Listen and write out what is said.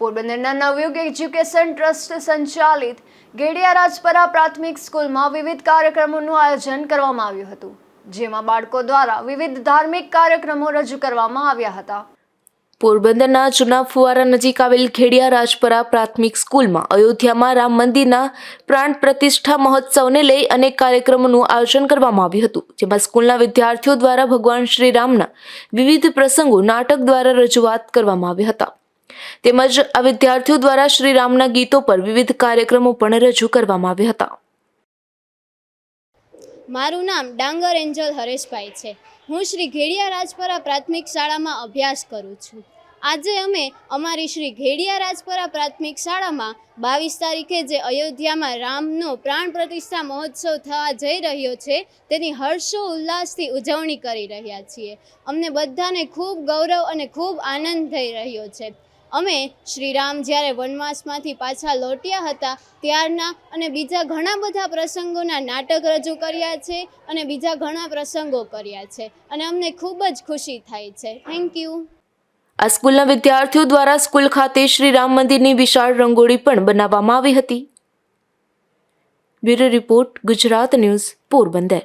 પોરબંદરના નવયુગ education trust સંચાલિત ગેડિયા રાજપરા પ્રાથમિક સ્કૂલમાં વિવિધ કાર્યક્રમોનું આયોજન કરવામાં આવ્યું હતું, જેમાં બાળકો દ્વારા વિવિધ ધાર્મિક કાર્યક્રમો રજૂ કરવામાં આવ્યા હતા. પોરબંદરના જૂના ફુવારા નજીક આવેલ ખેડિયા રાજપરા પ્રાથમિક સ્કૂલમાં અયોધ્યામાં રામ મંદિરના પ્રાણ પ્રતિષ્ઠા મહોત્સવને લઈ અનેક કાર્યક્રમોનું આયોજન કરવામાં આવ્યું હતું, જેમાં સ્કૂલના વિદ્યાર્થીઓ દ્વારા ભગવાન શ્રી રામના વિવિધ પ્રસંગો નાટક દ્વારા રજૂઆત કરવામાં આવ્યા હતા. તેમજ આ વિદ્યાર્થીઓ દ્વારા શ્રી રામના ગીતો પર વિવિધ કાર્યક્રમો પણ રજૂ કરવામાં આવ્યા હતા. મારું નામ ડાંગર એન્જલ હરેશભાઈ છે. હું શ્રી ઘેડિયા રાજપરા પ્રાથમિક શાળામાં અભ્યાસ કરું છું. આજે અમે અમારી શ્રી ઘેડિયા રાજપરા પ્રાથમિક શાળામાં બાવીસ તારીખે જે અયોધ્યામાં રામનો પ્રાણ પ્રતિષ્ઠા મહોત્સવ થવા જઈ રહ્યો છે, તેની હર્ષો ઉલ્લાસથી ઉજવણી કરી રહ્યા છીએ. અમને બધાને ખૂબ ગૌરવ અને ખૂબ આનંદ થઈ રહ્યો છે. અમે શ્રીરામ જ્યારે વનવાસમાંથી પાછા લોટ્યા હતા ત્યારના અને બીજા ઘણા બધા પ્રસંગોના નાટક રજૂ કર્યા છે અને બીજા ઘણા પ્રસંગો કર્યા છે અને અમને ખૂબ જ ખુશી થાય છે. થેન્ક યુ આ સ્કૂલના વિદ્યાર્થીઓ દ્વારા સ્કૂલ ખાતે શ્રી રામ મંદિરની વિશાળ રંગોળી પણ બનાવવામાં આવી હતી. Bureau report Gujarat news Porbandar.